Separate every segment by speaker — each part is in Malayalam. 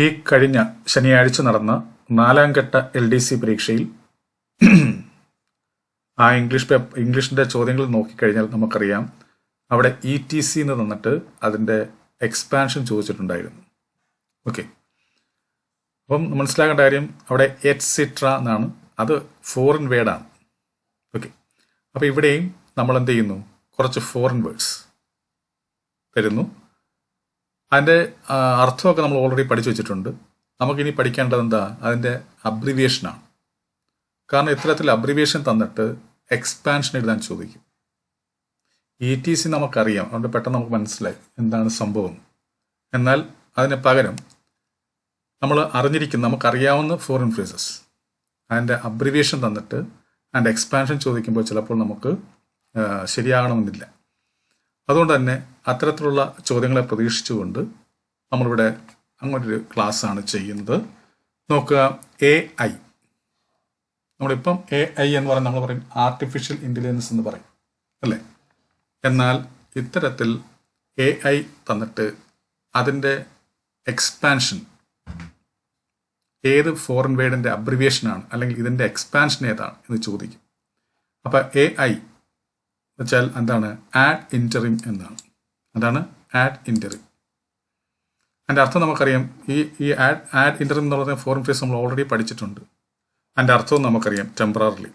Speaker 1: ഈ കഴിഞ്ഞ ശനിയാഴ്ച നടന്ന നാലാം ഘട്ട എൽ ഡി സി പരീക്ഷയിൽ ആ ഇംഗ്ലീഷ് പേപ്പർ ഇംഗ്ലീഷിന്റെ ചോദ്യങ്ങൾ നോക്കിക്കഴിഞ്ഞാൽ നമുക്കറിയാം. അവിടെ ഇ ടി സി എന്ന് തന്നിട്ട് അതിന്റെ എക്സ്പാൻഷൻ ചോദിച്ചിട്ടുണ്ടായിരുന്നു. ഓക്കെ അപ്പം മനസ്സിലാക്കേണ്ട കാര്യം അവിടെ എറ്റ്സിട്ര എന്നാണ്. അത് ഫോറിൻ വേർഡാണ് ഓക്കെ അപ്പോൾ ഇവിടെയും നമ്മൾ എന്ത് ചെയ്യുന്നു കുറച്ച് ഫോറിൻ വേർഡ്സ് തരുന്നു. അതിന്റെ അർത്ഥമൊക്കെ നമ്മൾ ഓൾറെഡി പഠിച്ചു വെച്ചിട്ടുണ്ട്. നമുക്കിനി പഠിക്കേണ്ടത് എന്താ? അതിന്റെ അബ്രിവിയേഷനാണ് കാരണം ഇത്തരത്തിൽ അബ്രിവിയേഷൻ തന്നിട്ട് എക്സ്പാൻഷൻ എഴുതാൻ ചോദിക്കും. ഇ ടി സി നമുക്കറിയാം. അതുകൊണ്ട് പെട്ടെന്ന് നമുക്ക് മനസ്സിലായി എന്താണ് സംഭവം. എന്നാൽ അതിന് പകരം നമ്മൾ അറിഞ്ഞിരിക്കുന്ന നമുക്കറിയാവുന്ന ഫോറിൻ ഫ്രേസസ് അതിന്റെ അബ്രിവിയേഷൻ തന്നിട്ട് അതിന്റെ എക്സ്പാൻഷൻ ചോദിക്കുമ്പോൾ ചിലപ്പോൾ നമുക്ക് ശരിയാകണമെന്നില്ല. അതുകൊണ്ട് തന്നെ അത്തരത്തിലുള്ള ചോദ്യങ്ങളെ പ്രതീക്ഷിച്ചുകൊണ്ട് നമ്മളിവിടെ അങ്ങോട്ടൊരു ക്ലാസ് ആണ് ചെയ്യുന്നത്. നോക്കുക എ ഐ നമ്മളിപ്പം എ ഐ എന്ന് പറയുന്നത് നമ്മൾ പറയും ആർട്ടിഫിഷ്യൽ ഇന്റലിജൻസ് എന്ന് പറയും അല്ലേ? എന്നാൽ ഇത്തരത്തിൽ എ ഐ തന്നിട്ട് അതിന്റെ എക്സ്പാൻഷൻ ഏത് ഫോറിൻ വേർഡിന്റെ അബ്രിവിയേഷനാണ് അല്ലെങ്കിൽ ഇതിന്റെ എക്സ്പാൻഷൻ ഏതാണ് എന്ന് ചോദിക്കും. അപ്പോൾ എ ഐ വെച്ചാൽ എന്താണ്? ആഡ് ഇന്ററിം എന്നാണ്. അതാണ് ആഡ് ഇന്ററിം അതിന്റെ അർത്ഥം നമുക്കറിയാം ഈ ഈ ആഡ് ആഡ് ഇന്ററിം എന്ന് പറയുന്ന ഫോറിൻ ഫ്രേസ് നമ്മൾ ഓൾറെഡി പഠിച്ചിട്ടുണ്ട്. അതിന്റെ അർത്ഥവും നമുക്കറിയാം ടെമ്പററിലി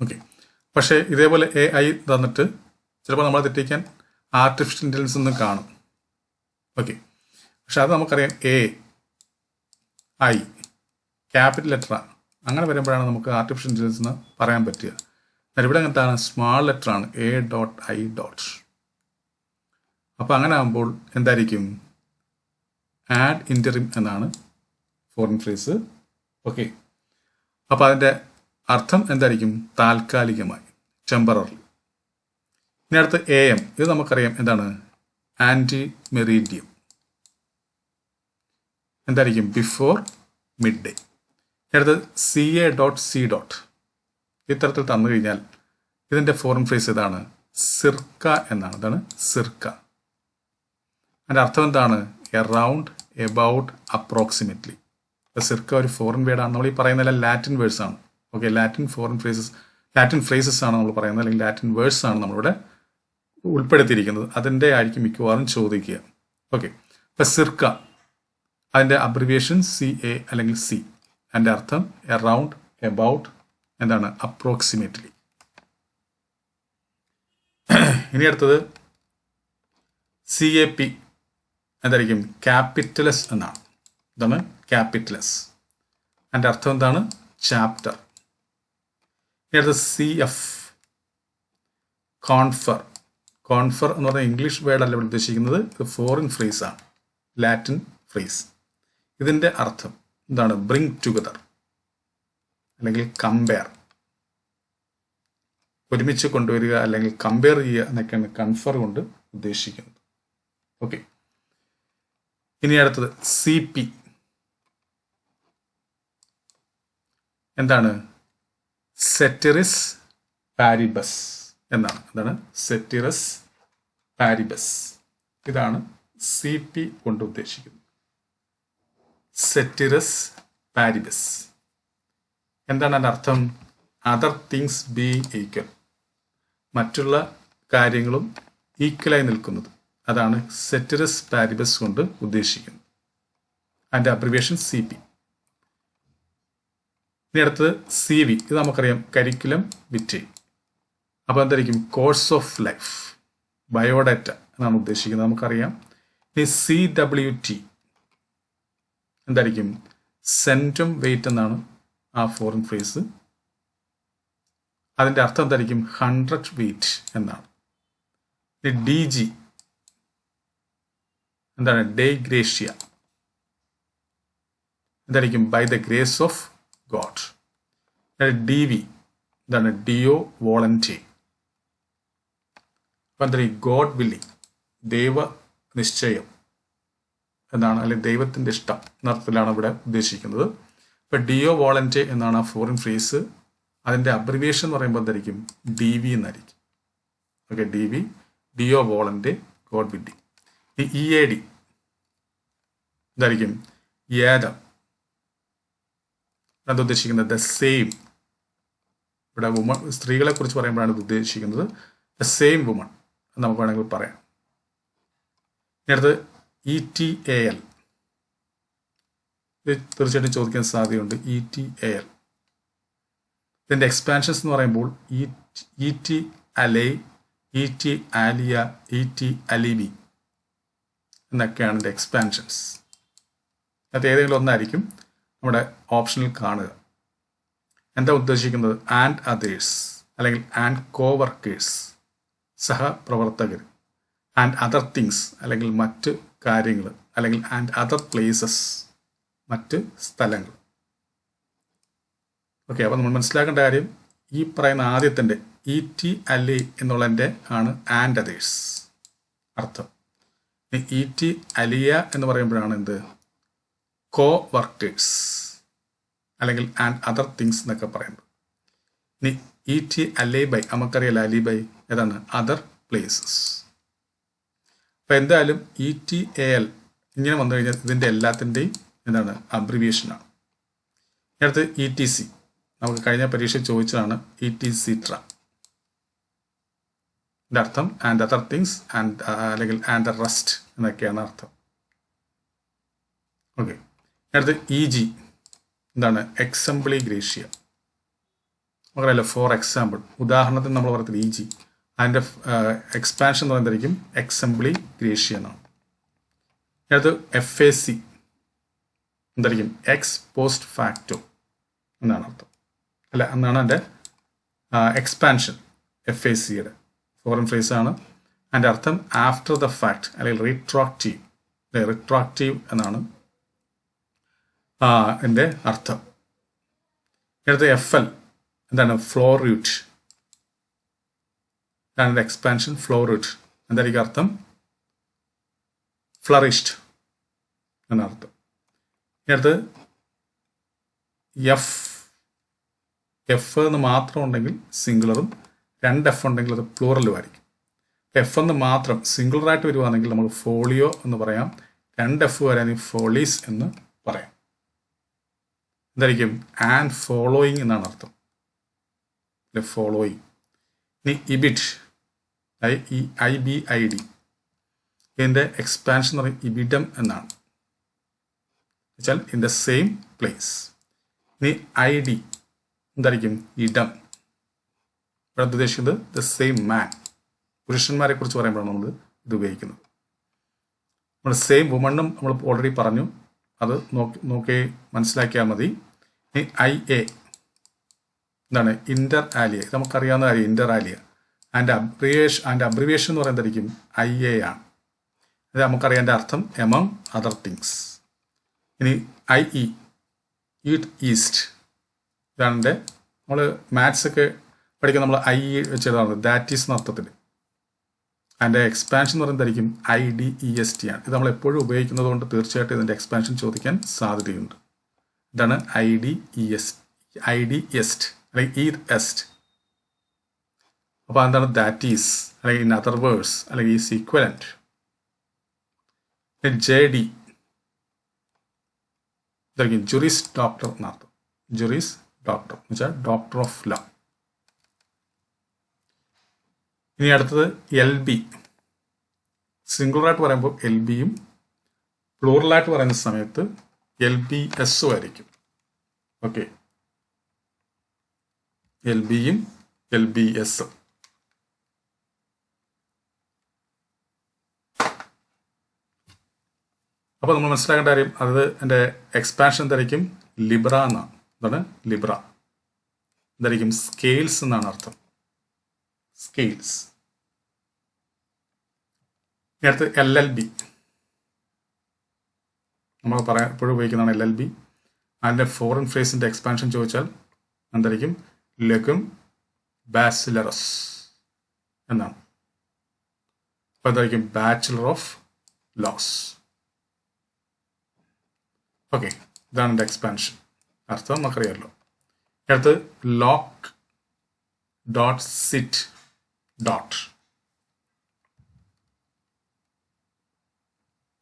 Speaker 1: ഓക്കെ പക്ഷേ ഇതേപോലെ എ ഐ തന്നിട്ട് ചിലപ്പോൾ നമ്മളെ തെറ്റിക്കാൻ ആർട്ടിഫിഷ്യൽ ഇന്റലിജൻസ് എന്ന് കാണും. ഓക്കെ പക്ഷെ അത് നമുക്കറിയാം എ ഐ ക്യാപിറ്റൽ ലെറ്റർ അങ്ങനെ വരുമ്പോഴാണ് നമുക്ക് ആർട്ടിഫിഷ്യൽ ഇന്റലിജൻസ് എന്ന് പറയാൻ പറ്റുക. ഇവിടെ എങ്ങനത്താണ് സ്മാൾ ലെറ്റർ ആണ്. എ ഡോട്ട് ഐ ഡോട്ട് അപ്പോൾ അങ്ങനെ ആകുമ്പോൾ എന്തായിരിക്കും? ആഡ് ഇന്ററിം എന്നാണ് ഫോറിൻ ഫ്രേസ് ഓക്കെ അപ്പോൾ അതിന്റെ അർത്ഥം എന്തായിരിക്കും? താൽക്കാലികമായി. ടെമ്പററി ഇനി അടുത്ത് എ എം ഇത് നമുക്കറിയാം എന്താണ്? ആന്റി മെറീഡിയം എന്തായിരിക്കും? ബിഫോർ മിഡ് ഡേ അടുത്ത് C A dot C dot ഇത്തരത്തിൽ തന്നു കഴിഞ്ഞാൽ ഇതിന്റെ ഫോറിൻ ഫ്രേസ് ഇതാണ് സിർക്ക എന്നാണ്. ഇതാണ് സിർക്ക. അതിന്റെ അർത്ഥം എന്താണ്? എറൗണ്ട് എബൌട്ട് അപ്രോക്സിമേറ്റ്ലി സിർക്ക ഒരു ഫോറിൻ വേർഡാണ് നമ്മൾ ഈ പറയുന്നതല്ല ലാറ്റിൻ വേർഡ്സ് ആണ്. Okay Latin foreign phrases Latin phrases ആണ് നമ്മൾ പറയുന്നത്. അല്ലെങ്കിൽ ലാറ്റിൻ വേർഡ്സ് ആണ് നമ്മളിവിടെ ഉൾപ്പെടുത്തിയിരിക്കുന്നത്. അതിന്റെ ആയിരിക്കും മിക്കവാറും ചോദിക്കുക. ഓക്കെ ഇപ്പം സിർക്ക. അതിന്റെ അബ്രിവിയേഷൻ സി എ അല്ലെങ്കിൽ സി അതിന്റെ അർത്ഥം എറൗണ്ട് എബൌട്ട് എന്താണ്? അപ്രോക്സിമേറ്റ്ലി ഇനി അടുത്തത് സി എ പി എന്തായിരിക്കും? ക്യാപിറ്റലസ് എന്നാണ്. എന്താണ് ക്യാപിറ്റലസ് അതിന്റെ അർത്ഥം എന്താണ്? ചാപ്റ്റർ ഇനി അടുത്തത് സി എഫ് കോൺഫർ കോൺഫർ എന്ന് പറഞ്ഞാൽ ഇംഗ്ലീഷ് വേർഡ് അല്ല ഇവിടെ ഉദ്ദേശിക്കുന്നത്. ഇത് ഫോറിൻ ഫ്രീസാണ് ലാറ്റിൻ ഫ്രീസ് ഇതിന്റെ അർത്ഥം എന്താണ്? ബ്രിങ് ടുഗദർ അല്ലെങ്കിൽ കമ്പയർ ഒരുമിച്ച് കൊണ്ടുവരിക അല്ലെങ്കിൽ കമ്പയർ ചെയ്യുക എന്നൊക്കെയാണ് കൺഫർ കൊണ്ട് ഉദ്ദേശിക്കുന്നത്. ഓക്കെ ഇനി അടുത്തത് സി പി എന്താണ്? സെറ്ററിസ് പാരിബസ് എന്നാണ്. എന്താണ്? സെറ്റിറസ് പാരിബസ് ഇതാണ് സി പി കൊണ്ട് ഉദ്ദേശിക്കുന്നത്. സെറ്റിറസ് പാരിബസ് എന്താണ് അതിന്റെ അർത്ഥം? അതർ തിങ്സ് ബി ഈക്വൽ മറ്റുള്ള കാര്യങ്ങളും ഈക്വലായി നിൽക്കുന്നത്. അതാണ് സെറ്ററസ് പാരിബസ് കൊണ്ട് ഉദ്ദേശിക്കുന്നത്. അതിന്റെ അബ്രിവേഷൻ സി പി ഇനി അടുത്തത് സി വി ഇത് നമുക്കറിയാം കരിക്കുലം വിറ്റേ. അപ്പോൾ എന്തായിരിക്കും? കോഴ്സ് ഓഫ് ലൈഫ് ബയോഡാറ്റ എന്നാണ് ഉദ്ദേശിക്കുന്നത്. നമുക്കറിയാം. ഇനി സി ഡബ്ല്യു ടി എന്തായിരിക്കും? സെന്റം വെയിറ്റ് എന്നാണ് ആ ഫോറിൻ ഫ്രേസ് അതിന്റെ അർത്ഥം എന്തായിരിക്കും? ഹൺഡ്രഡ് വെയിറ്റ് എന്നാണ്. ഡി ജി എന്താണ്? ഡേ ഗ്രേഷ്യ എന്തായിരിക്കും by the grace of God D V എന്താണ്? ഡിഒ വോളന്റി അപ്പം എന്തായാലും ഗോഡ് വില്ലിങ് ദൈവ നിശ്ചയം എന്നാണ് അല്ലെങ്കിൽ ദൈവത്തിന്റെ ഇഷ്ടം എന്നർത്ഥത്തിലാണ് ഇവിടെ ഉദ്ദേശിക്കുന്നത്. ഇപ്പം ഡിയോ വോളന്റ് എന്നാണ് ആ ഫോറിൻ ഫ്രീസ് അതിന്റെ അബ്രിവിയേഷൻ എന്ന് പറയുമ്പോൾ എന്തായിരിക്കും? ഡി വി എന്നായിരിക്കും. ഓക്കെ ഡി വി ഡിയോ വോളന്റ് ഗോഡ് വി ഈ ഇ എ ഡി എന്തായിരിക്കും? ഏതം അത് ഉദ്ദേശിക്കുന്നത് ദ സെയിം ഇവിടെ വുമൺ സ്ത്രീകളെ കുറിച്ച് പറയുമ്പോഴാണ് ഇത് ഉദ്ദേശിക്കുന്നത്. ദ സെയിം വുമൺ നമുക്ക് വേണമെങ്കിൽ പറയാം. ഇനി അടുത്ത് ഇ ടി എ എൽ തീർച്ചയായിട്ടും ചോദിക്കാൻ സാധ്യതയുണ്ട്. ഇ ടി എയർ ഇതിന്റെ എക്സ്പാൻഷൻസ് എന്ന് പറയുമ്പോൾ ഇ ടി അലൈ E T Alia E T alibi എന്നൊക്കെയാണ് ഇതിന്റെ എക്സ്പാൻഷൻസ് അത് ഏതെങ്കിലും ഒന്നായിരിക്കും നമ്മുടെ ഓപ്ഷനിൽ കാണുക. എന്താ ഉദ്ദേശിക്കുന്നത്? ആൻഡ് അതേഴ്സ് അല്ലെങ്കിൽ ആൻഡ് കോവർക്കേഴ്സ് സഹപ്രവർത്തകർ ആൻഡ് അതർ തിങ്സ് അല്ലെങ്കിൽ മറ്റ് കാര്യങ്ങൾ അല്ലെങ്കിൽ ആൻഡ് അതർ പ്ലേസസ് മറ്റ് സ്ഥലങ്ങൾ. ഓക്കെ അപ്പോൾ നമ്മൾ മനസ്സിലാക്കേണ്ട കാര്യം ഈ പറയുന്ന ആദ്യത്തിന്റെ ഇ ടി അല്ലെ എന്നുള്ളതിന്റെ ആണ് ആൻഡ് അതേഴ്സ് അർത്ഥം. ഇ ടി അലിയ എന്ന് പറയുമ്പോഴാണ് എന്ത്? കോ വർക്കേഴ്സ് അല്ലെങ്കിൽ ആൻഡ് അതർ തിങ്സ് എന്നൊക്കെ പറയുന്നത് ഇനി ഇ ടി അലേ ബൈ നമുക്കറിയാലോ അലി ബൈ ഏതാണ്? അതർ പ്ലേസസ് അപ്പം എന്തായാലും ഇ ടി എ എൽ ഇങ്ങനെ വന്നു കഴിഞ്ഞാൽ ഇതിന്റെ എല്ലാത്തിന്റെയും എന്താണ് അബ്രിവിയേഷനാണ് അടുത്ത് ഇ ടി സി നമുക്ക് കഴിഞ്ഞ പരീക്ഷ ചോദിച്ചതാണ് ഇ ടി സി ട്ര ഇതിന്റെ അർത്ഥം ആൻഡ് അതർ തിങ്സ് ആൻഡ് അല്ലെങ്കിൽ ആൻഡ് റെസ്റ്റ് എന്നൊക്കെയാണ് അർത്ഥം. ഓക്കെ അടുത്ത് ഇ ജി എന്താണ് എക്സംപിളി ഗ്രേഷ്യ നമുക്കറിയാലോ ഫോർ എക്സാമ്പിൾ ഉദാഹരണത്തിന് നമ്മൾ പറയുന്നത് ഇ ജി അതിന്റെ എക്സ്പാൻഷൻ എന്ന് പറയുന്നതായിരിക്കും എക്സംപ്ലി ഗ്രേഷ്യ എന്നാണ്. അടുത്ത് എഫ് എ സി എന്തായിരിക്കും? എക്സ് പോസ്റ്റ് ഫാക്റ്റോ എന്നാണ് അർത്ഥം. അല്ല? എന്നാണ് എന്റെ എക്സ്പാൻഷൻ എഫ് എ സിയുടെ ഫോറിൻ ഫ്രേസ് ആണ്. അതിന്റെ അർത്ഥം ആഫ്റ്റർ ദ ഫാക്ട് അല്ലെങ്കിൽ റീട്രാക്റ്റീവ് അല്ലെ? റിട്രാക്റ്റീവ് എന്നാണ് എന്റെ അർത്ഥം. അടുത്ത എഫ് എൽ എന്താണ്? ഫ്ലോർ റൂട്ട് ഇതാണ് എക്സ്പാൻഷൻ ഫ്ലോർ റൂട്ട് എന്തായിരിക്കും അർത്ഥം? ഫ്ലറിഷ്ഡ് എന്നർത്ഥം അടുത്ത് എഫ് എഫ് എന്ന് മാത്രം ഉണ്ടെങ്കിൽ സിംഗുലറും രണ്ട് എഫ് ഉണ്ടെങ്കിൽ അത് പ്ലൂറലും ആയിരിക്കും. എഫ് എന്ന് മാത്രം സിംഗുലറായിട്ട് വരുവാണെങ്കിൽ നമ്മൾ ഫോളിയോ എന്ന് പറയാം. രണ്ട് എഫ് വരാണെങ്കിൽ ഫോളീസ് എന്ന് പറയാം. എന്തായിരിക്കും? ആൻഡ് ഫോളോയിങ് എന്നാണ് അർത്ഥം. അല്ലെ? ഫോളോയിങ് ഇനി ഇബിറ്റ് I E I B I D ഇതിന്റെ എക്സ്പാൻഷൻ എന്ന് പറയും ഇബിഡം എന്നാണ്. വെച്ചാൽ ഇൻ ദ സെയിം പ്ലേസ് ഇനി ഐ ഡി എന്തായിരിക്കും? ഇടം. ഇവിടെ ഉദ്ദേശിക്കുന്നത് ദ സെയിം മാൻ പുരുഷന്മാരെ കുറിച്ച് പറയുമ്പോഴാണ് നമ്മൾ ഇത് ഉപയോഗിക്കുന്നത്. നമ്മൾ സെയിം വുമണ്ണും നമ്മൾ ഓൾറെഡി പറഞ്ഞു. അത് നോക്കി നോക്കി മനസ്സിലാക്കിയാൽ മതി. ഇനി ഐ എ എന്താണ്? ഇന്റർ ആലിയ നമുക്കറിയാവുന്ന കാര്യം ഇന്റർ ആലിയ ആൻഡ് അബ്രിവേഷൻ ആൻഡ് അബ്രിവേഷൻ എന്ന് പറയുന്നതായിരിക്കും ഐ എ ആണ്. ഇത് നമുക്കറിയാന്റെ അർത്ഥം എമംഗ് അതർ തിങ്സ് ഇനി ഐ ഇ ഈസ്റ്റ് ഇതാണ് എന്റെ നമ്മൾ മാത്സ് ഒക്കെ പഠിക്കുന്ന നമ്മൾ ഐ വെച്ച് എഴുതാറുണ്ട് ദാറ്റ് ഈസ് എന്ന അർത്ഥത്തിൽ. അതിന്റെ എക്സ്പാൻഷൻ എന്ന് പറയുന്നതായിരിക്കും I D E S T ആണ്. ഇത് നമ്മൾ എപ്പോഴും ഉപയോഗിക്കുന്നത് കൊണ്ട് തീർച്ചയായിട്ടും ഇതിന്റെ എക്സ്പാൻഷൻ ചോദിക്കാൻ സാധ്യതയുണ്ട്. ഇതാണ് I D E S I D എസ്റ്റ് അല്ലെങ്കിൽ ഈ എസ്റ്റ് അപ്പോൾ എന്താണ് ദാറ്റ് ഈസ് അല്ലെങ്കിൽ ഇൻ അതർ വേർഡ്സ് അല്ലെങ്കിൽ ഈസ് ഈക്വലന്റ് ജെ ഡി ഇതായിരിക്കും ജുറിസ് ഡോക്ടർ എന്നർത്ഥം ജുറിസ് ഡോക്ടർ എന്ന് വെച്ചാൽ ഡോക്ടർ ഓഫ് ല ഇനി അടുത്തത് എൽ ബി സിംഗിളറായിട്ട് പറയുമ്പോൾ എൽ ബിയും പ്ലൂറലായിട്ട് പറയുന്ന സമയത്ത് എൽ ബി എസ് ആയിരിക്കും. ഓക്കെ എൽ ബിയും എൽ ബി എസും അപ്പോൾ നമ്മൾ മനസ്സിലാക്കേണ്ട കാര്യം അത് എന്റെ എക്സ്പാൻഷൻ എന്തായിരിക്കും ലിബ്ര എന്നാണ്. എന്താണ്? ലിബ്ര എന്തായിരിക്കും സ്കെയിൽസ് എന്നാണ് അർത്ഥം. സ്കെയിൽസ് അടുത്ത് എൽ എൽ ബി നമ്മൾ പറയാൻ എപ്പോഴും ഉപയോഗിക്കുന്നതാണ് എൽ എൽ ബി അതിന്റെ ഫോറിൻ ഫ്രേസിന്റെ എക്സ്പാൻഷൻ ചോദിച്ചാൽ എന്തായിരിക്കും ലഗും ബാസിലറസ് എന്നാണ്. അപ്പോൾ എന്തായിരിക്കും ബാച്ചിലർ ഓഫ് ലോസ് ഓക്കെ ഇതാണ് എന്റെ എക്സ്പാൻഷൻ അർത്ഥം നമുക്കറിയാമല്ലോ അടുത്ത് loc dot cit dot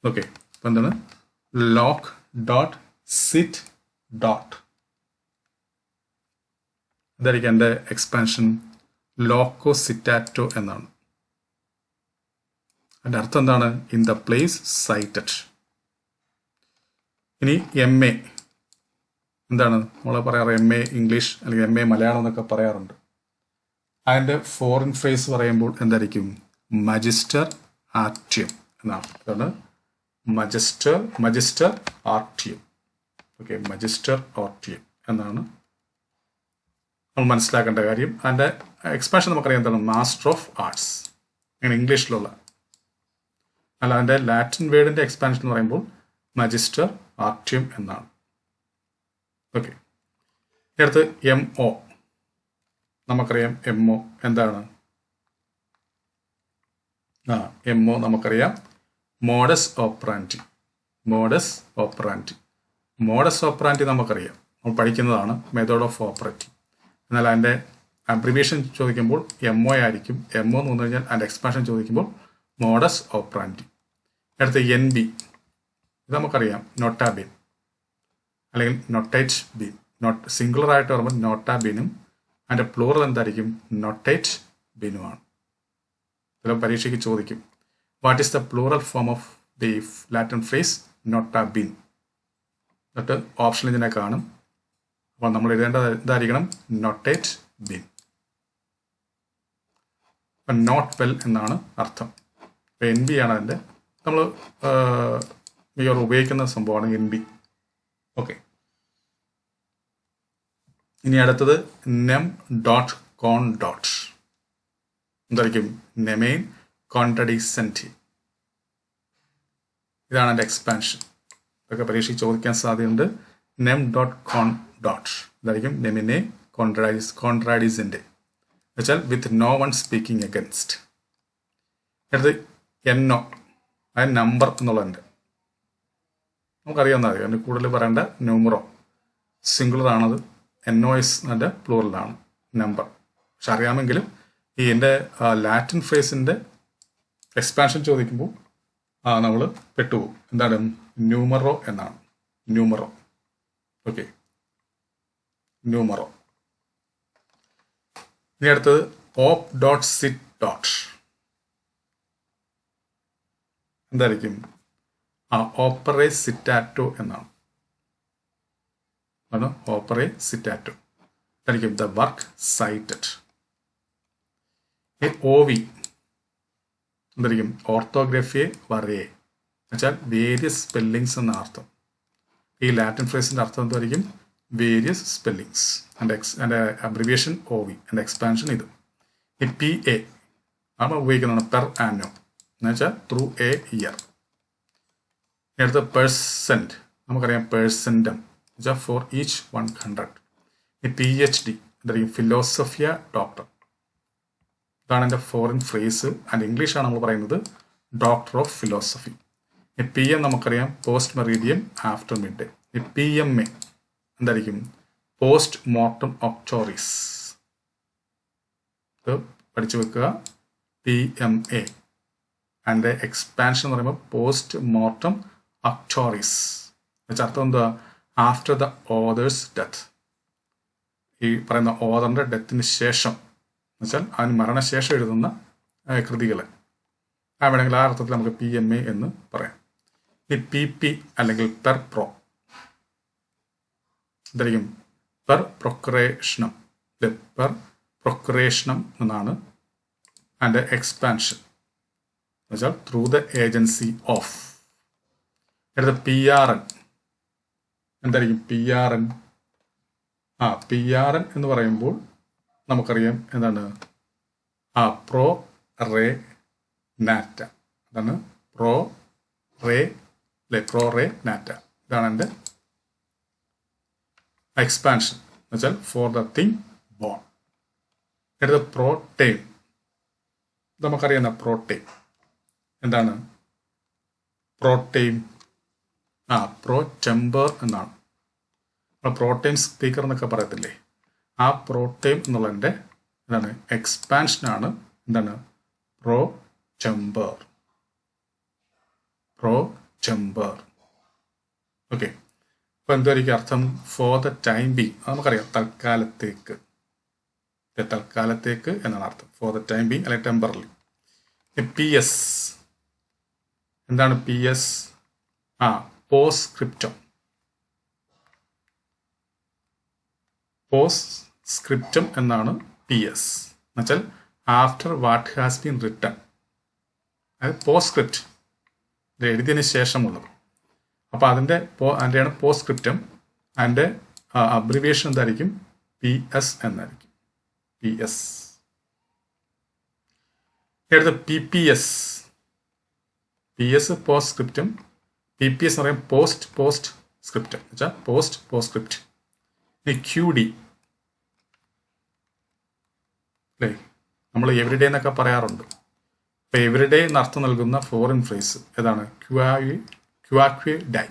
Speaker 1: okay അപ്പം എന്താണ്? ലോക്ക് ഡോട്ട് സിറ്റ് ഡോട്ട് ഇതായിരിക്കും എന്റെ എക്സ്പാൻഷൻ ലോക്കോ സിറ്റാറ്റോ എന്നാണ്. അതിന്റെ അർത്ഥം എന്താണ്? ഇൻ ദ പ്ലേസ് സൈറ്റഡ് ഇനി എം എ എന്താണ്? നമ്മൾ പറയാറ് എം എ ഇംഗ്ലീഷ് അല്ലെങ്കിൽ എം എ മലയാളം എന്നൊക്കെ പറയാറുണ്ട്. അതിന്റെ ഫോറിൻ ഫ്രേസ് പറയുമ്പോൾ എന്തായിരിക്കും? മജിസ്റ്റർ ആർട്ടിയം എന്നാണ്. അതാണ് മജിസ്റ്റർ മജിസ്റ്റർ ആർട്ടിയം ഓക്കെ മജിസ്റ്റർ ആർട്ടിയം എന്നാണ് നമ്മൾ മനസ്സിലാക്കേണ്ട കാര്യം. അതിന്റെ എക്സ്പാൻഷൻ നമുക്കറിയാം എന്താണ്? മാസ്റ്റർ ഓഫ് ആർട്സ് അങ്ങനെ ഇംഗ്ലീഷിലുള്ള അല്ല അതിന്റെ ലാറ്റിൻ വേർഡിന്റെ എക്സ്പാൻഷൻ എന്ന് പറയുമ്പോൾ മജിസ്റ്റർ ആർട്ടിയം എന്നാണ്. ഓക്കെ അടുത്ത് എം ഒ നമുക്കറിയാം എം ഒ എന്താണ്? ആ എം ഒ നമുക്കറിയാം modus operandi modus operandi modus operandi നമുക്കറിയാം. നമ്മൾ പഠിക്കുന്നതാണ് മെത്തേഡ് ഓഫ് ഓപ്പറേറ്റിംഗ് എന്നാൽ അതിന്റെ അബ്രിവേഷൻ ചോദിക്കുമ്പോൾ എം ഒ ആയിരിക്കും. എം ഒ എന്ന് പറഞ്ഞു കഴിഞ്ഞാൽ അതിന്റെ എക്സ്പാൻഷൻ ചോദിക്കുമ്പോൾ മോഡസ് ഓപ്പറാന്റി അടുത്ത് എൻ ബി ഇത് നമുക്കറിയാം നോട്ടാ ബിൻ അല്ലെങ്കിൽ നൊട്ടേറ്റ് ബീൻ നോട്ട് സിംഗുലർ ആയിട്ട് പറയുമ്പോൾ നോട്ടാ ബീനും അതിന്റെ പ്ലൂറൽ എന്തായിരിക്കും? നൊട്ടേറ്റ് ബീനുമാണ് ചില പരീക്ഷയ്ക്ക് ചോദിക്കും. What is the plural form of the Latin phrase നോട്ടാ ബീൻ എന്നിട്ട് ഓപ്ഷൻ ഇതിനെ കാണും. അപ്പോൾ നമ്മൾ എഴുതേണ്ടത് എന്തായിരിക്കണം? നൊട്ടേറ്റ് ബീൻ നോട്ട് വെൽ എന്നാണ് അർത്ഥം. എൻ ബി ആണ് അതിന്റെ നമ്മൾ മിക്കവാറും ഉപയോഗിക്കുന്ന സംഭവമാണ് എൻ ബി ഓക്കെ ഇനി അടുത്തത് നെം ഡോട്ട് കോൺ ഡോട്ട് എന്തായിരിക്കും? നെമെയിൻ കോൺട്രഡിസെന്റി ഇതാണ് എന്റെ എക്സ്പാൻഷൻ ഇതൊക്കെ പരീക്ഷയ്ക്ക് ചോദിക്കാൻ സാധ്യതയുണ്ട്. നെം ഡോട്ട് കോൺ ഡോട്ട് ഇതായിരിക്കും നെമിനെ കോൺട്രാഡിസ് കോൺട്രാഡിസിന്റെ വെച്ചാൽ with no one speaking against അടുത്ത് എന്നോ അത് നമ്പർ എന്നുള്ളതുണ്ട് നമുക്കറിയാവുന്ന അതിന് കൂടുതൽ പറയേണ്ട ന്യൂമറോ സിംഗുലർ ആണത് എൻ ഒ എസ് അതിന്റെ പ്ലൂറലാണ് നമ്പർ പക്ഷെ അറിയാമെങ്കിലും ഈ എന്റെ ലാറ്റിൻ ഫ്രേസിന്റെ എക്സ്പാൻഷൻ ചോദിക്കുമ്പോൾ നമ്മൾ പെട്ടുപോകും. എന്താണ് ന്യൂമറോ എന്നാണ്. ന്യൂമറോ ഓക്കെ ന്യൂമറോ ഇനി അടുത്തത് ഓപ്പ് ഡോട്ട് സിറ്റ് ഡോട്ട് എന്തായിരിക്കും? ഓപ്പറേ സിറ്റാറ്റോ എന്നാണ്. ആണ് ഓപ്പറേ സിറ്റാറ്റോ ആയിരിക്കും the work cited O V എന്തായിരിക്കും ഓർത്തോഗ്രഫിയെ വരയെ. എന്നുവെച്ചാൽ വേരിയസ് സ്പെല്ലിങ്സ് എന്ന അർത്ഥം. ഈ ലാറ്റിൻ ഫ്രേസിന്റെ അർത്ഥം എന്തായിരിക്കും? Various spellings and ex and abbreviation O V and expansion ഇത്. ഈ പി എ ആണ് ഉപയോഗിക്കുന്നതാണ് പെർ ആനോ എന്നുവെച്ചാൽ ത്രൂ എ ഇയർ അടുത്ത പേഴ്സന്റ് നമുക്കറിയാം പേഴ്സന്റം for each one hundred P H D എന്തായിരിക്കും ഫിലോസഫിയ ഡോക്ടർ ഇതാണ് എന്റെ ഫോറിൻ ഫ്രേസ് ആൻഡ് ഇംഗ്ലീഷാണ് നമ്മൾ പറയുന്നത് doctor of philosophy P M നമുക്കറിയാം പോസ്റ്റ് Meridian after midday P M A എന്തായിരിക്കും? പോസ്റ്റ് മോർട്ടം ഒക്ടോറിസ് ഇത് പഠിച്ചു വെക്കുക. P M A and expansion എന്ന് പറയുമ്പോൾ പോസ്റ്റ് മോർട്ടം അക്ടോറിസ് അർത്ഥം എന്താ? ആഫ്റ്റർ ദ ഓതേഴ്സ് ഡെത്ത് ഈ പറയുന്ന ഓതറിന്റെ ഡെത്തിന് ശേഷം എന്നുവെച്ചാൽ അവന് മരണശേഷം എഴുതുന്ന കൃതികൾ ആ വേണമെങ്കിൽ ആ അർത്ഥത്തിൽ നമുക്ക് പി എം എ എന്ന് പറയാം. ഈ പി പി അല്ലെങ്കിൽ പെർ പ്രോ എന്തായിരിക്കും? പെർ പ്രൊക്രേഷണം പെർ പ്രൊക്രേഷണം എന്നാണ് അതിന്റെ എക്സ്പാൻഷൻ എന്നുവെച്ചാൽ ത്രൂ ദ ഏജൻസി ഓഫ് അടുത്ത പി ആർ എൻ എന്തായിരിക്കും പി ആർ എൻ ആ പി ആർ എൻ എന്ന് പറയുമ്പോൾ നമുക്കറിയാം എന്താണ്? ആ പ്രോ റേ നാറ്റ. അതാണ് പ്രോ റേ അല്ലെ പ്രോ റേ നാറ്റ. ഇതാണ് എന്റെ എക്സ്പാൻഷൻ എന്ന് വെച്ചാൽ ഫോർ ദ തിങ് ബോൺ അടുത്ത നമുക്കറിയാം പ്രോട്ടെയിൻ എന്താണ്? പ്രോട്ടെയിൻ ആ പ്രോ ടെമ്പർ എന്നാണ്. പ്രോട്ടീൻ സ്പീക്കർ എന്നൊക്കെ പറയത്തില്ലേ? ആ പ്രോട്ടീൻ എന്നുള്ളതിന്റെ എന്താണ് എക്സ്പാൻഷനാണ് എന്താണ് പ്രോ ചെമ്പർ പ്രോ ചെമ്പർ ഓക്കെ അപ്പോൾ എന്തായിരിക്കും അർത്ഥം? ഫോർ ദ ടൈം ബി നമുക്കറിയാം തൽക്കാലത്തേക്ക്. തൽക്കാലത്തേക്ക് എന്നാണ് അർത്ഥം. ഫോർ ദ ടൈം ബി അല്ലെങ്കിൽ ടെമ്പറലി പി എസ് എന്താണ് പി എസ് ആ പോസ്റ്റ് സ്ക്രിപ്റ്റം പോസ്റ്റ് സ്ക്രിപ്റ്റം എന്നാണ് പി എസ് എന്നുവെച്ചാൽ after what has been written അതായത് പോസ്റ്റ് സ്ക്രിപ്റ്റ് എഴുതിയതിന് ശേഷമുള്ളത്. അപ്പോൾ അതിന്റെ പോ അതിന്റെയാണ് പോസ്റ്റ് സ്ക്രിപ്റ്റം അതിന്റെ അബ്രിവിയേഷൻ എന്തായിരിക്കും? പി എസ് എന്നായിരിക്കും. പി എസ് അടുത്ത P P S P S post സ്ക്രിപ്റ്റം P P S എന്ന് പറയും പോസ്റ്റ് പോസ്റ്റ് സ്ക്രിപ്റ്റ് വെച്ചാൽ പോസ്റ്റ് പോസ്റ്റ് സ്ക്രിപ്റ്റ് ഇനി ക്യു ഡി അല്ലേ? നമ്മൾ എവറിഡേ എന്നൊക്കെ പറയാറുണ്ട്. അപ്പോൾ എവറിഡേ എന്ന് അർത്ഥം നൽകുന്ന ഫോറിൻ ഫ്രേസ് ഏതാണ്? ക്യുആക്വെ ക്യുആക്വെ ഡൈ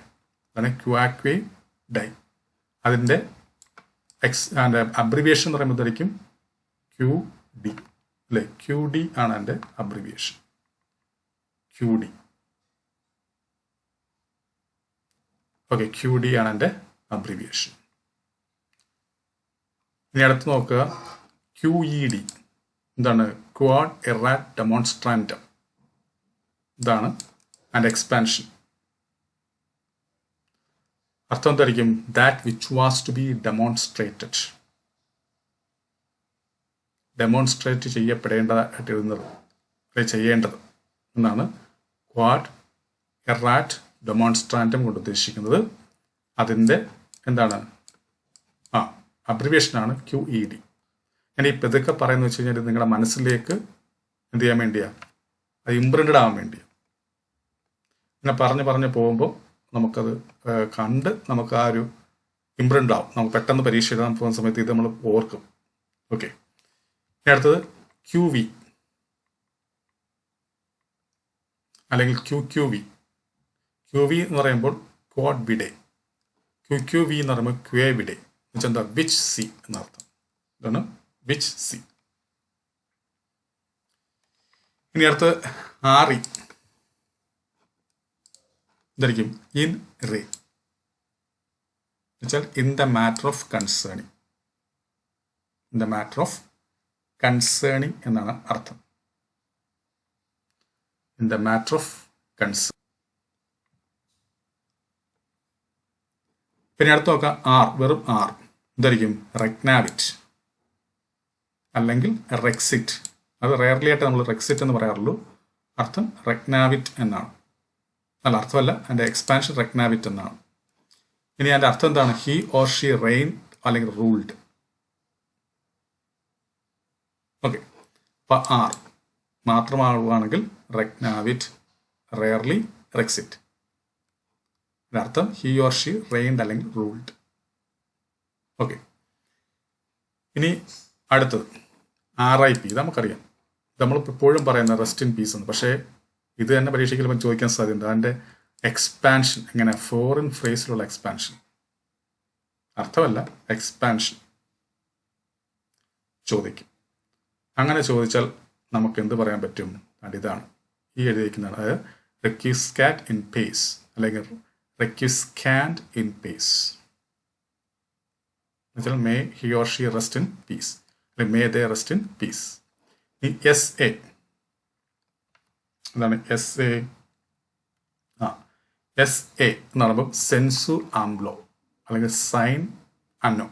Speaker 1: അതാണ് ക്യുആക്വെ ഡൈ അതിന്റെ എക്സ് അതിന്റെ അബ്രിവിയേഷൻ എന്ന് പറയുമ്പോഴത്തേക്കും ക്യു ഡി അല്ലേ? ക്യു ഡി ആണ് എന്റെ abbreviation Q D okay Q D ആണ് എന്റെ അബ്രിവിയേഷൻ ഇനി അടുത്ത് നോക്കുക. ക്യു ഇ ഡി എന്താണ് ക്വാഡ് എറാറ്റ് ഡെമോൺസ്ട്രാന്റം ഇതാണ് ആൻഡ് എക്സ്പാൻഷൻ അർത്ഥം എന്തായിരിക്കും? That which was to be demonstrated demonstrate ചെയ്യപ്പെടേണ്ടതായിട്ടിരുന്നത് ചെയ്യേണ്ടത് എന്നാണ് ക്വാഡ് എറാറ്റ് ഡെമോൺസ്ട്രാന്റം കൊണ്ട് ഉദ്ദേശിക്കുന്നത് അതിന്റെ എന്താണ്? ആ അബ്രിവേഷനാണ് ക്യു ഇ ഡി ഞാൻ ഇപ്പം ഇതൊക്കെ പറയുന്നത് വെച്ച് കഴിഞ്ഞാൽ നിങ്ങളുടെ മനസ്സിലേക്ക് എന്ത് ചെയ്യാൻ വേണ്ടിയാ? അത് ഇമ്പ്രിന്റഡ് ആവാൻ വേണ്ടിയാ. ഇങ്ങനെ പറഞ്ഞ് പറഞ്ഞ് പോകുമ്പോൾ നമുക്കത് കണ്ട് നമുക്ക് ആ ഒരു ഇമ്പ്രിന്റ് ആവും. നമുക്ക് പെട്ടെന്ന് പരീക്ഷ എഴുതാൻ പോകുന്ന സമയത്ത് ഇത് നമ്മൾ ഓർക്കും. ഓക്കെ. ഇനി അടുത്തത് ക്യു വി അല്ലെങ്കിൽ Q Q V Q V എന്ന് പറയുമ്പോൾ ക്വാഡ് വിഡേ ക്യു ക്യു വി എന്ന് പറയുമ്പോൾ ക്വേ വിഡേ എന്ന് വെച്ചാൽ എന്താ? വിച്ച് സി എന്നർത്ഥം ഇതാണ് വിച്ച് സി ഇനി അടുത്ത് ആറി എന്തായിരിക്കും ഇൻ റേ എന്നുവെച്ചാൽ in the matter of concerning in the matter of concerning എന്നാണ് അർത്ഥം. In the matter of concern പിന്നെ അടുത്ത് നോക്കാം. ആർ വെറും ആർ എന്തായിരിക്കും? റെക്നാവിറ്റ് അല്ലെങ്കിൽ റെക്സിറ്റ് അത് റെയർലി ആയിട്ട് നമ്മൾ റെക്സിറ്റ് എന്ന് പറയാറുള്ളൂ. അർത്ഥം റെക്നാവിറ്റ് എന്നാണ്. അല്ല അർത്ഥമല്ല. അതിന്റെ എക്സ്പാൻഷൻ റെക്നാവിറ്റ് എന്നാണ്. ഇനി അതിന്റെ അർത്ഥം എന്താണ്? ഹി ഓർ ഷി റെയിൻ അല്ലെങ്കിൽ റൂൾഡ് ഓക്കെ അപ്പോൾ ആർ മാത്രമാവുകയാണെങ്കിൽ റെക്നാവിറ്റ് റെയർലി റെക്സിറ്റ് അർത്ഥം ഹി ഓർ ഷി റെയിൻഡ് അല്ലെങ്കിൽ റൂൾഡ് ഓക്കെ ഇനി അടുത്തത്. ആർ ഐ പി നമുക്കറിയാം. നമ്മൾ എപ്പോഴും പറയുന്ന റെസ്റ്റ് ഇൻ പീസ് എന്ന്. പക്ഷേ ഇത് തന്നെ പരീക്ഷയ്ക്ക് ചിലപ്പോൾ ചോദിക്കാൻ സാധ്യത അതിന്റെ എക്സ്പാൻഷൻ എങ്ങനെ ഫോറിൻ ഫ്രേസിലുള്ള എക്സ്പാൻഷൻ അർത്ഥമല്ല എക്സ്പാൻഷൻ ചോദിക്കും. അങ്ങനെ ചോദിച്ചാൽ നമുക്ക് എന്ത് പറയാൻ പറ്റും? ഇതാണ് ഈ എഴുതിയിരിക്കുന്നതാണ്. അതായത് റിക്കി സ്കാറ്റ് ഇൻ പേസ് അല്ലെങ്കിൽ റെക്യൂസ്കാൻഡ് ഇൻ പേസ് എന്നുവെച്ചാൽ may he or she rest in peace അല്ലെങ്കിൽ may they rest in peace ഈ എസ് എ എന്താണ് എസ് എ ആ എസ് എ എന്ന് പറയുമ്പോൾ സെൻസു ആംബ്ലോ അല്ലെങ്കിൽ സൈൻ അന്നോ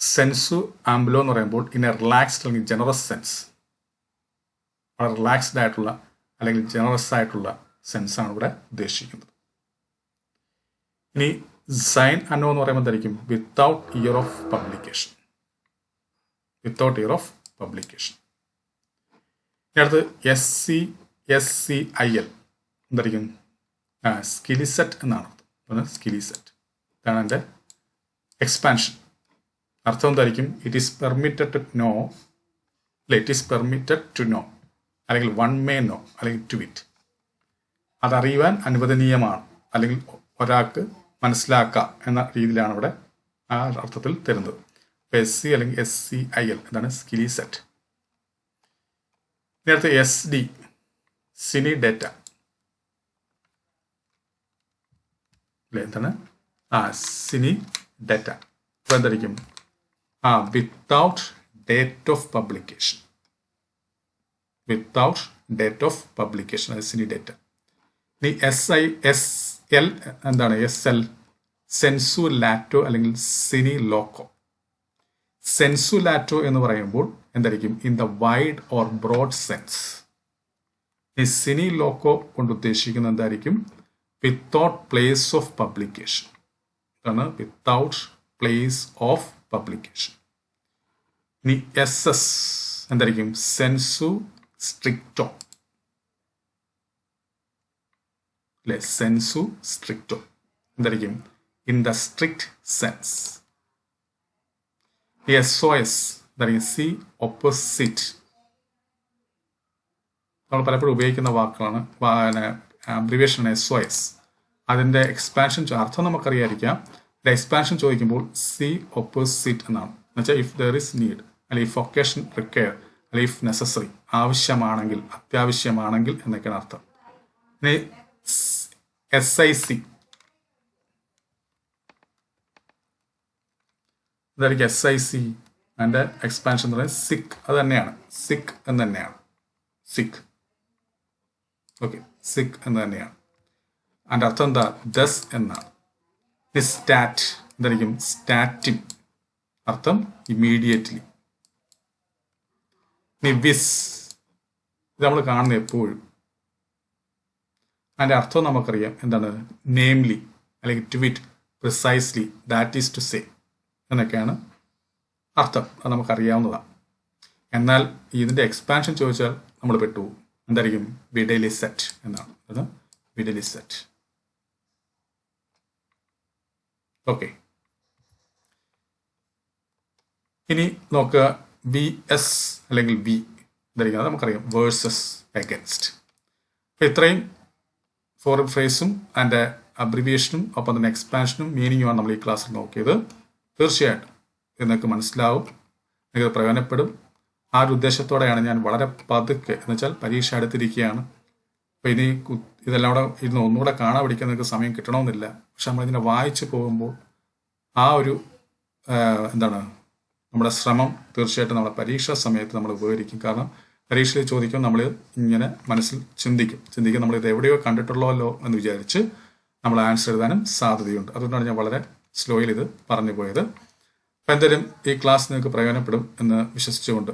Speaker 1: സെൻസു ആംബ്ലോ എന്ന് പറയുമ്പോൾ ഇൻ എ റിലാക്സ്ഡ് അല്ലെങ്കിൽ ജനറസ് സെൻസ് വളരെ റിലാക്സ്ഡ് ആയിട്ടുള്ള അല്ലെങ്കിൽ ജനറസ് ആയിട്ടുള്ള സെൻസ് ആണ് ഇവിടെ ഉദ്ദേശിക്കുന്നത്. ഇനി സൈൻ അനോ എന്ന് പറയുമ്പോൾ എന്തായിരിക്കും? Without year of publication without year of publication അടുത്ത് S C S C I L എന്തായിരിക്കും? സ്കിലിസെറ്റ് എന്നാണ് അർത്ഥം. സ്കിലിസെറ്റ് ഇതാണ് എന്റെ എക്സ്പാൻഷൻ അർത്ഥം എന്തായിരിക്കും? It is permitted to know അല്ലെ it is permitted to know അല്ലെങ്കിൽ വൺ മേ നോ അല്ലെങ്കിൽ ടു ഇറ്റ് അതറിയുവാൻ അനുവദനീയമാണ്. അല്ലെങ്കിൽ ഒരാൾക്ക് മനസ്സിലാക്കാം എന്ന രീതിയിലാണ് ഇവിടെ ആ അർത്ഥത്തിൽ തരുന്നത്. അപ്പോൾ എസ് സി അല്ലെങ്കിൽ എസ് സി ഐ എൽ എന്താണ് സ്കിലി സെറ്റ് നേരത്തെ എസ് ഡി സിനി ഡേറ്റ അല്ലേ എന്താണ്? ആ സിനി ഡേറ്റ അപ്പോൾ എന്തായിരിക്കും ആ without date of publication without date of publication അത് സിനി ഡേറ്റ എസ് ഐ എസ് എൽ എന്താണ് എസ് എൽ സെൻസു ലാറ്റോ അല്ലെങ്കിൽ സിനി ലോക്കോ സെൻസു ലാറ്റോ എന്ന് പറയുമ്പോൾ എന്തായിരിക്കും? In the wide or broad sense ഈ സിനി ലോക്കോ കൊണ്ട് ഉദ്ദേശിക്കുന്നത് എന്തായിരിക്കും? വിത്തൗട്ട് പ്ലേസ് ഓഫ് പബ്ലിക്കേഷൻ ഇതാണ് വിത്തൗട്ട് പ്ലേസ് ഓഫ് പബ്ലിക്കേഷൻ ഇനി എസ് എസ് എന്തായിരിക്കും? സെൻസു സ്ട്രിക്റ്റോ അല്ലെ സെൻസു സ്ട്രിക്റ്റോ എന്തായിരിക്കും? In the strict sense S O S എന്തായിരിക്കും? സി ഓപ്പോസിറ്റ് നമ്മൾ പലപ്പോഴും ഉപയോഗിക്കുന്ന വാക്കുകളാണ്. അബ്രിവേഷൻ എസ് ഒ എസ് അതിന്റെ എക്സ്പാൻഷൻ അർത്ഥം നമുക്കറിയാതിരിക്കാം. എക്സ്പാൻഷൻ ചോദിക്കുമ്പോൾ സി ഓപ്പോസിറ്റ് എന്നാണ്. എന്നുവെച്ചാൽ ഇഫ് ദർ ഇസ് നീഡ് അല്ലെങ്കിൽ ഇഫ് ഒക്കേഷൻ റിക്വയർ അല്ലെങ്കിൽ ഇഫ് നെസസറി ആവശ്യമാണെങ്കിൽ അത്യാവശ്യമാണെങ്കിൽ എന്നൊക്കെയാണ് അർത്ഥം. ഇനി എസ് ഐ സി ഇതായിരിക്കും എസ് ഐ സി അതിന്റെ എക്സ്പാൻഷൻ എന്ന് പറയുന്നത് സിക്ക് അത് തന്നെയാണ്. സിക്ക് എന്ന് തന്നെയാണ്. സിക്ക് ഓക്കെ സിക്ക് എന്ന് തന്നെയാണ്. അതിന്റെ അർത്ഥം എന്താ? ദസ് എന്നാണ്. സ്റ്റാറ്റ് എന്തായിരിക്കും സ്റ്റാറ്റിൻ അർത്ഥം ഇമീഡിയറ്റ്ലി വിസ് ഇത് നമ്മൾ കാണുന്നത് എപ്പോഴും. അതിന്റെ അർത്ഥം നമുക്കറിയാം എന്താണ്? നെയിംലി അല്ലെങ്കിൽ to wit precisely that is to say എന്നൊക്കെയാണ് അർത്ഥം. അത് നമുക്കറിയാവുന്നതാണ് എന്നാൽ ഇതിന്റെ എക്സ്പാൻഷൻ ചോദിച്ചാൽ നമ്മൾ പെട്ടു എന്തായിരിക്കും? വിഡലി സെറ്റ് എന്നാണ്. അത് വിഡലി സെറ്റ് ഓക്കെ ഇനി നോക്കുക. വി എസ് അല്ലെങ്കിൽ വി എന്തായിരിക്കും? അത് നമുക്കറിയാം. വേഴ്സസ് അഗൻസ്റ്റ് അപ്പം ഇത്രയും ഫോറിൻ ഫ്രേസും അതിന്റെ അബ്രിവിയേഷനും ഒപ്പം തന്നെ എക്സ്പാൻഷനും മീനിങ്ങുമാണ് നമ്മൾ ഈ ക്ലാസ്സിൽ നോക്കിയത്. തീർച്ചയായിട്ടും ഇത് നിങ്ങൾക്ക് മനസ്സിലാവും. നിങ്ങൾക്ക് പ്രയോജനപ്പെടും. ആ ഒരു ഉദ്ദേശത്തോടെയാണ് ഞാൻ വളരെ പതുക്കെ എന്ന് വെച്ചാൽ പരീക്ഷ അടുത്തിരിക്കുകയാണ്. അപ്പോൾ ഇനി ഇതെല്ലാം കൂടെ ഇരുന്ന് ഒന്നുകൂടെ കാണാൻ പഠിക്കാൻ നിങ്ങൾക്ക് സമയം കിട്ടണമെന്നില്ല. പക്ഷെ നമ്മളിതിനെ വായിച്ചു പോകുമ്പോൾ ആ ഒരു എന്താണ് നമ്മുടെ ശ്രമം തീർച്ചയായിട്ടും നമ്മുടെ പരീക്ഷാ സമയത്ത് നമ്മൾ ഉപകരിക്കും. കാരണം പരീക്ഷയിൽ ചോദിക്കും നമ്മൾ ഇങ്ങനെ മനസ്സിൽ ചിന്തിക്കും. ചിന്തിക്കും നമ്മൾ ഇത് എവിടെയോ കണ്ടിട്ടുള്ളല്ലോ എന്ന് വിചാരിച്ച് നമ്മൾ ആൻസർ എഴുതാനും സാധ്യതയുണ്ട്. അതുകൊണ്ടാണ് ഞാൻ വളരെ സ്ലോയിൽ ഇത് പറഞ്ഞു പോയത്. അപ്പം എന്തായാലും ഈ ക്ലാസ് നിങ്ങൾക്ക് പ്രയോജനപ്പെടും എന്ന് വിശ്വസിച്ചുകൊണ്ട്